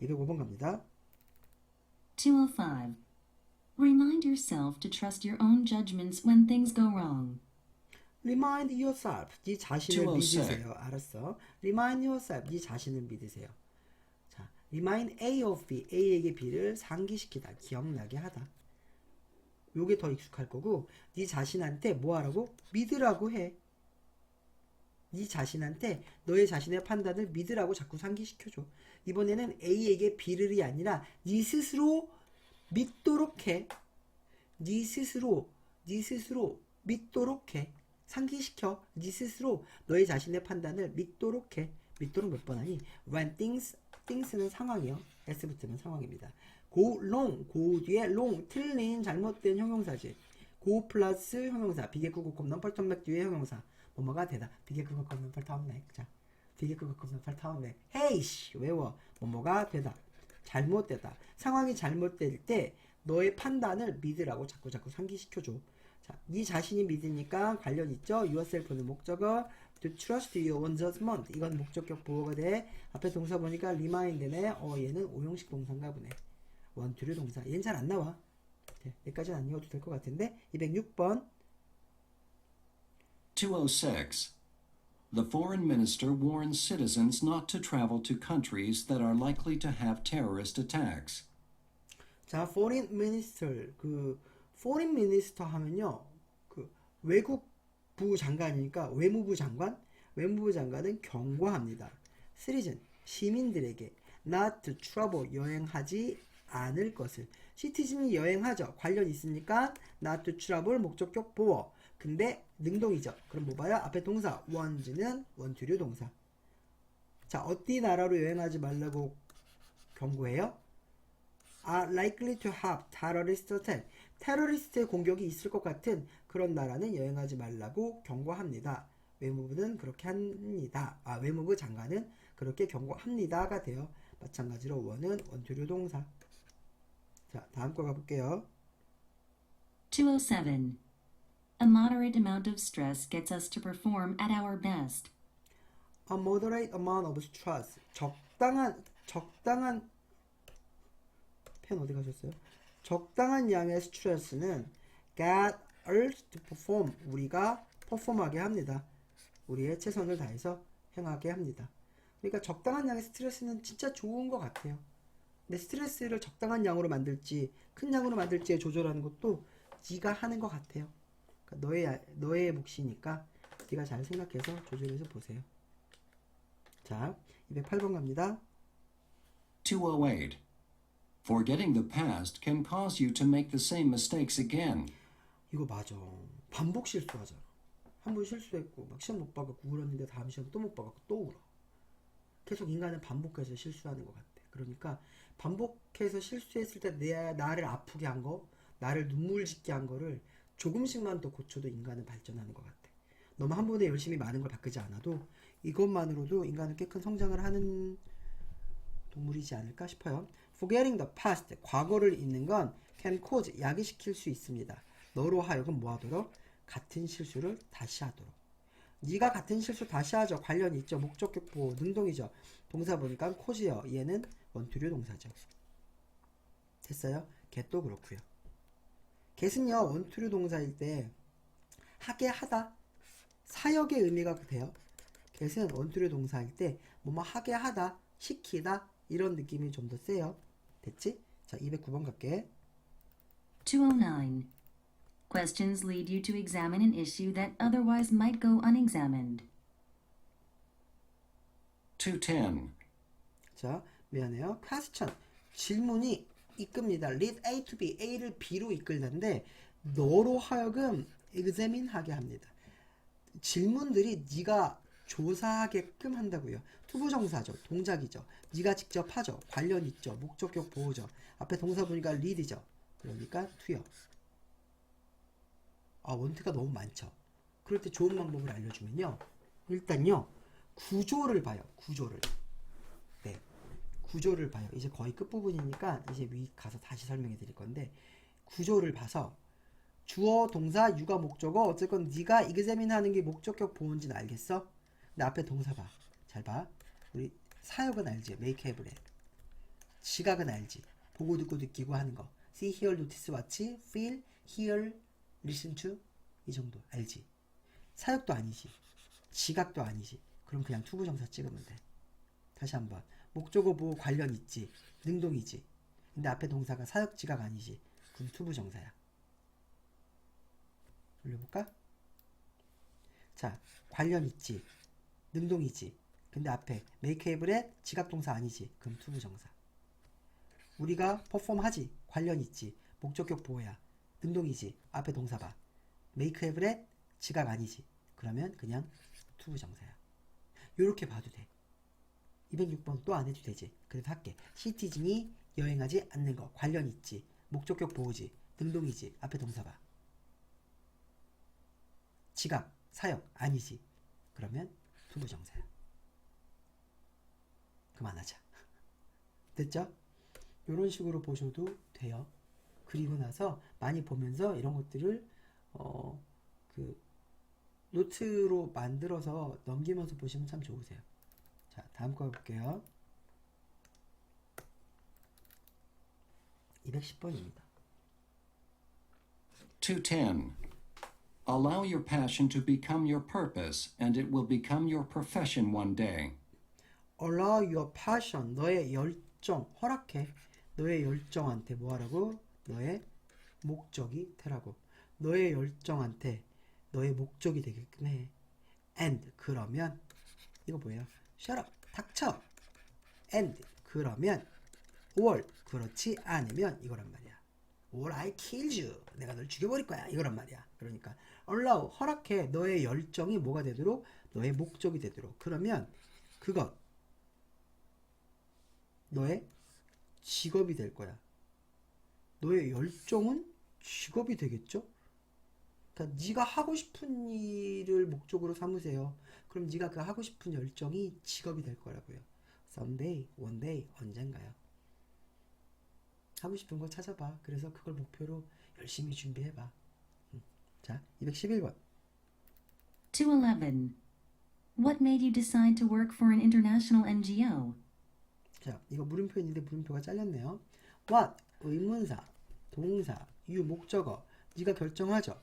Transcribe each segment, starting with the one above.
205번 갑니다. 205. Remind yourself to trust your own judgments when things go wrong. Remind yourself. 네 자신을 206. 믿으세요. 알았어. Remind yourself. 네 자신을 믿으세요. 자, remind A of B. A에게 B를 상기시키다. 기억나게 하다. 요게 더 익숙할 거고 네 자신한테 뭐 하라고? 믿으라고 해. 네 자신한테 너의 자신의 판단을 믿으라고 자꾸 상기시켜줘. 이번에는 A에게 B를이 아니라 네 스스로 믿도록 해. 네 스스로, 네 스스로 믿도록 해. 상기시켜. 네 스스로 너의 자신의 판단을 믿도록 해. 믿도록 몇 번 하니? When things, things는 상황이요. S 붙으면 상황입니다. go long, go 뒤에 long, 틀린 잘못된 형용사지. go 플러스 형용사. 비계구국 곱는 펄턴맥 뒤에 형용사. 뭐뭐가 되다. 비계구국 곱는 펄턴맥. 자, 비계구국 곱는 펄턴맥. 헤이씨 외워. 뭐뭐가 되다. 잘못되다. 상황이 잘못될 때 너의 판단을 믿으라고 자꾸 자꾸 상기시켜줘. 자, 네 자신이 믿으니까 관련 있죠. yourself는 목적어, to trust your own judgment. 이건 목적격 보호가 돼. 앞에 동사 보니까 remind네. 어, 얘는 오형식 동사인가 보네. 원투류 동사. 얘는 잘 안 나와. 네, 여기까지는 안 읽어도 될 것 같은데. 206번. 206. The foreign minister warns citizens not to travel to countries that are likely to have terrorist attacks. 자, foreign minister 그 foreign minister 하면요. 그 외국부 장관이니까 외무부 장관, 외무부 장관은 경고합니다. citizen 시민들에게 not to travel 여행하지 않을 것을 시티즌이 여행하죠. 관련 있으니까 not to travel 목적격 보어. 근데 능동이죠. 그럼 뭐 봐요? 앞에 동사 원즈는 원투류 동사. 자, 어디 나라로 여행하지 말라고 경고해요? are likely to have terrorist attack. 테러리스트의 공격이 있을 것 같은 그런 나라는 여행하지 말라고 경고합니다. 외무부는 그렇게 합니다. 아, 외무부 장관은 그렇게 경고합니다가 돼요. 마찬가지로 원은 원투류 동사. 자, 다음 거 가볼게요. 207. A moderate amount of stress gets us to perform at our best. A moderate amount of stress. 적당한 적당한 펜 어디 가셨어요? 적당한 양의 스트레스는 get us to perform 우리가 퍼폼하게 합니다. 우리의 최선을 다해서 행하게 합니다. 그러니까 적당한 양의 스트레스는 진짜 좋은 것 같아요. 근데 스트레스를 적당한 양으로 만들지 큰 양으로 만들지에 조절하는 것도 네가 하는 것 같아요. 그러니까 너의 너의 몫이니까 네가 잘 생각해서 조절해서 보세요. 자, 208번 갑니다. 208. Forgetting the past can cause you to make the same mistakes again. 이거 맞아. 반복 실수하잖아. 한 번 실수했고 막 시험 못 봐갖고 울었는데 다음 시험 또 못 봐갖고 또 울어. 계속 인간은 반복해서 실수하는 것 같아. 그러니까 반복해서 실수했을 때 내 나를 아프게 한 거, 나를 눈물 짓게 한 거를 조금씩만 더 고쳐도 인간은 발전하는 것 같아. 너무 한 번에 열심히 많은 걸 바꾸지 않아도 이것만으로도 인간은 꽤 큰 성장을 하는 동물이지 않을까 싶어요. Forgetting the past, 과거를 잊는 건 can cause, 야기시킬 수 있습니다. 너로 하여금 뭐 하도록? 같은 실수를 다시 하도록. 네가 같은 실수 다시 하죠. 관련이 있죠. 목적격 보호, 능동이죠. 동사 보니까 코지요. 얘는 원투류 동사죠. 됐어요? get도 그렇고요. get은요. 원투류 동사일 때 하게 하다 사역의 의미가 돼요. get은 원투류 동사일 때 뭐뭐 하게 하다 시키다 이런 느낌이 좀 더 세요. 됐지? 자 209번 갈게. 209. Questions lead you to examine an issue that otherwise might go unexamined. 210. 자, 미안해요. question. 질문이 이끕니다. lead A to B. A를 B로 이끌는데 너로 하여금 examine 하게 합니다. 질문들이 네가 조사하게끔 한다고요. 투부정사죠. 동작이죠. 네가 직접 하죠. 관련 있죠. 목적격 보호죠. 앞에 동사 보니까 lead죠. 그러니까 투요. 아, 원트가 너무 많죠. 그럴 때 좋은 방법을 알려주면요. 일단요. 구조를 봐요. 구조를. 네. 구조를 봐요. 이제 거의 끝부분이니까 이제 위 가서 다시 설명해 드릴 건데 구조를 봐서 주어, 동사, 유가, 목적어 어쨌건 네가 이그제민 하는 게 목적격 보호인지는 알겠어? 근데 앞에 동사 봐. 잘 봐. 우리 사역은 알지? have 래. 지각은 알지. 보고 듣고 느끼고 하는 거. see, hear, notice, watch, feel, hear, listen to 이 정도 알지. 사역도 아니지. 지각도 아니지. 그럼 그냥 투부정사 찍으면 돼. 다시 한번. 목적어 보호 관련 있지. 능동이지. 근데 앞에 동사가 사역 지각 아니지. 그럼 투부정사야. 올려볼까? 자, 관련 있지. 능동이지. 근데 앞에 make have at 지각 동사 아니지. 그럼 투부정사. 우리가 퍼폼 하지. 관련 있지. 목적격 보호야. 능동이지. 앞에 동사 봐. make have at 지각 아니지. 그러면 그냥 투부정사야. 요렇게 봐도 돼. 206번 또 안 해도 되지. 그래도 할게. 시티즌이 여행하지 않는 거. 관련 있지. 목적격 보호지. 능동이지. 앞에 동사 봐. 지각, 사역 아니지. 그러면 투부정사야. 그만하자. 됐죠? 이런 식으로 보셔도 돼요. 그리고 나서 많이 보면서 이런 것들을 어, 그 노트로 만들어서 넘기면서 보시면 참 좋으세요. 자, 다음 거 볼게요. 210번입니다. 210. Allow your passion to become your purpose, and it will become your profession one day. Allow your passion, 너의 열정, 허락해. 너의 열정한테 뭐 하라고? 너의 목적이 되라고. 너의 열정한테 너의 목적이 되게끔 해. And, 그러면, 이거 뭐예요? Shut up, 닥쳐. And, 그러면, or, 그렇지 않으면, 이거란 말이야. or I kill you. 내가 널 죽여버릴 거야. 이거란 말이야. 그러니까, allow, 허락해. 너의 열정이 뭐가 되도록? 너의 목적이 되도록. 그러면, 그것, 너의 직업이 될 거야. 너의 열정은 직업이 되겠죠? 그러니까 네가 하고 싶은 일을 목적으로 삼으세요. 그럼 네가 그 하고 싶은 열정이 직업이 될 거라고요. someday, one day, 언젠가요. 하고 싶은 거 찾아봐. 그래서 그걸 목표로 열심히 준비해봐. 음. 자, 211번. 211. What made you decide to work for an international NGO? 자, 이거 물음표인데 물음표가 잘렸네요. what 의문사, 동사, you 목적어. 네가 결정하죠.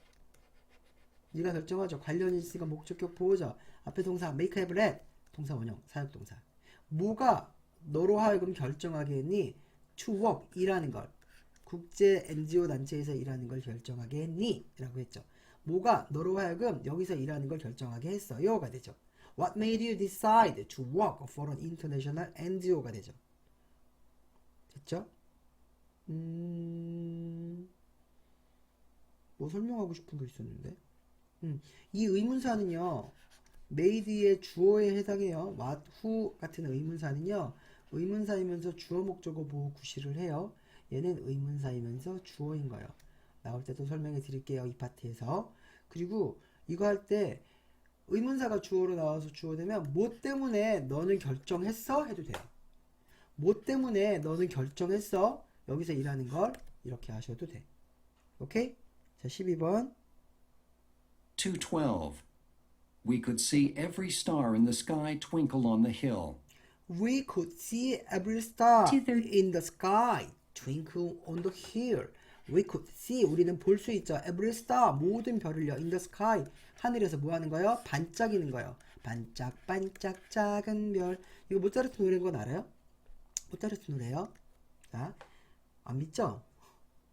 네가 결정하죠. 관련 있으니까 목적격 보호죠. 앞에 동사 make have let 동사 원형 사역 동사. 뭐가 너로 하여금 결정하게 했니? to work 일하는 걸. 국제 NGO 단체에서 일하는 걸 결정하게 했니? 라고 했죠. 뭐가 너로 하여금 여기서 일하는 걸 결정하게 했어요가 되죠. What made you decide to work for an international NGO가 되죠. 됐죠? 음, 뭐 설명하고 싶은 거 있었는데? 음, 이 의문사는요, made의 주어에 해당해요. what, who 같은 의문사는요, 의문사이면서 주어 목적어 보호 구실을 해요. 얘는 의문사이면서 주어인 거예요. 나올 때도 설명해 드릴게요. 이 파트에서. 그리고 이거 할 때 의문사가 주어로 나와서 주어 되면 뭐 때문에 너는 결정했어? 해도 돼요. 뭐 때문에 너는 결정했어? 여기서 일하는 걸 이렇게 하셔도 돼. 오케이? 자, 12번. 212. We could see every star in the sky twinkle on the hill. We could see every star in the sky twinkle on the hill. We could see 우리는 볼 수 있죠. Every star 모든 별을요. In the sky 하늘에서 뭐 하는 거요? 반짝이는 거요. 반짝반짝 작은 별. 이거 모차르트 노래인 건 알아요? 모차르트 노래요. 자, 안 믿죠?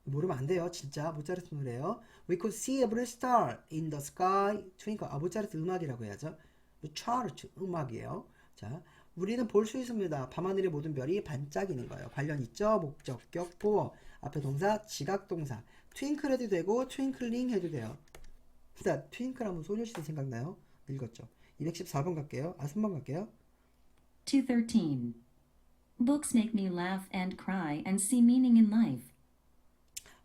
모르면 안 돼요. 진짜 모차르트 노래요. We could see every star in the sky twinkle. 아 모차르트 음악이라고 해야죠. 모차르트 음악이에요. 자, 우리는 볼 수 있습니다. 밤하늘의 모든 별이 반짝이는 거예요. 관련 있죠? 목적격 보어. 앞에 동사 지각 동사. 트윙클 해도 되고 트윙클링 해도 돼요. 일단 트윙클 하면 소녀시대 생각나요? 읽었죠. 214번 갈게요. 아 3번 갈게요. 213. Books make me laugh and cry and see meaning in life.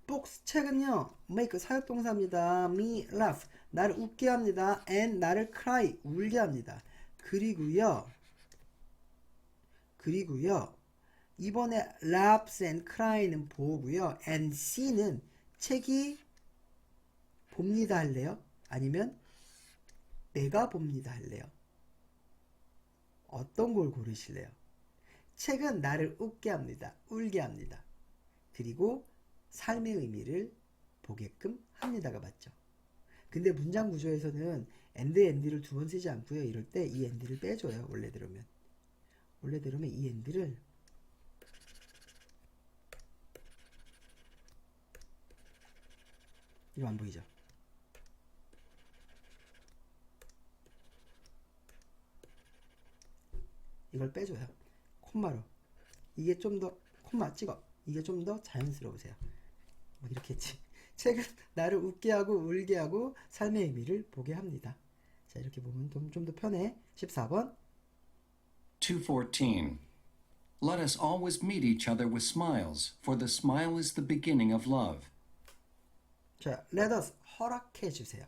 books 책은요 make 사역 동사입니다. me laugh 나를 웃게 합니다. and 나를 cry 울게 합니다. 그리고요 그리고요 이번에 laughs and cry는 보고요 and see는 책이 봅니다 할래요? 아니면 내가 봅니다 할래요? 어떤 걸 고르실래요? 책은 나를 웃게 합니다. 울게 합니다. 그리고 삶의 의미를 보게끔 합니다가 맞죠. 근데 문장 구조에서는 and and를 두 번 쓰지 않고요. 이럴 때이 and를 빼줘요. 원래대로면. 원래대로면 이 and를 이거 안 보이죠? 이걸 빼줘요. 콤마로. 이게 좀 더 콤마 찍어. 이게 좀 더 자연스러우세요. 뭐 이렇게 했지. 책은 나를 웃게 하고 울게 하고 삶의 의미를 보게 합니다. 자 이렇게 보면 좀 좀 더 편해. 14번 214. Let us always meet each other with smiles, for the smile is the beginning of love. 자, let us 허락해 주세요.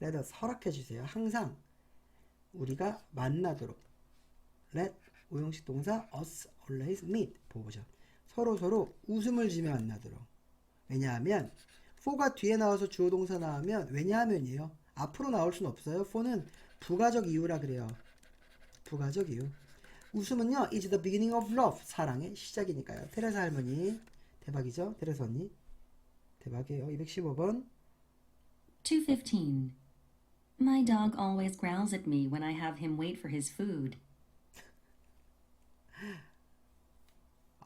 let us 허락해 주세요. 항상 우리가 만나도록 let 오형식 동사 us always meet 보죠. 서로 서로 웃음을 지며 만나도록. 왜냐하면 for가 뒤에 나와서 주어 동사 나오면 왜냐하면이에요. 앞으로 나올 수는 없어요. for는 부가적 이유라 그래요. 부가적 이유. 웃음은요, is the beginning of love. 사랑의 시작이니까요. 테레사 할머니. 대박이죠? 테레사 언니. 대박이에요. 215번. 215. My dog always growls at me when I have him wait for his food.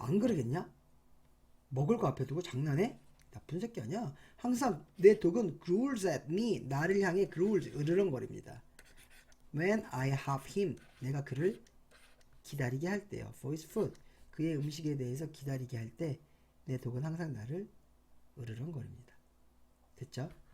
안 그러겠냐? 먹을 거 앞에 두고 장난해? 나쁜 새끼 아니야? 항상 내 독은 growls at me. 나를 향해 growls, 으르렁거립니다. When I have him. 내가 그를 기다리게 할 때요. For his food. 그의 음식에 대해서 기다리게 할 때 내 독은 항상 나를 으르렁거립니다. 됐죠?